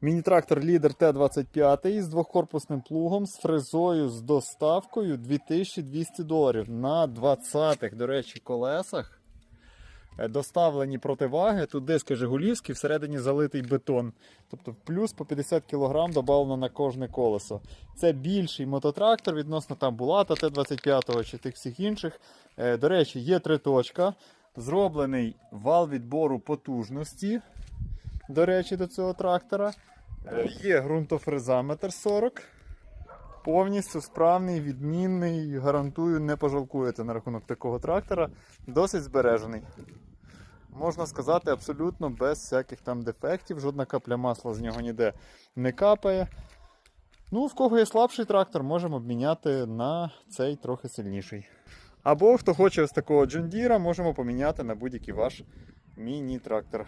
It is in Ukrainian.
Міні-трактор Лідер Т-25 з двохкорпусним плугом, з фрезою, з доставкою 2200 доларів на 20-х, до речі, колесах. Е, Доставлені противаги, тут диски Жигулівські, всередині залитий бетон. Тобто плюс по 50 кг додано на кожне колесо. Це більший мототрактор відносно там Булата Т-25 чи тих всіх інших. Е, До речі, є триточка. Зроблений вал відбору потужності. До речі, до цього трактора. Е, Є ґрунтофрезаметр 40. Повністю справний, відмінний. Гарантую, не пожалкуєте на рахунок такого трактора. Досить збережений. Можна сказати, абсолютно без всяких там дефектів. Жодна капля масла з нього ніде не капає. Ну, в кого є слабший трактор, можемо обміняти на цей трохи сильніший. Або хто хоче ось такого Deere, можемо поміняти на будь-який ваш міні-трактор.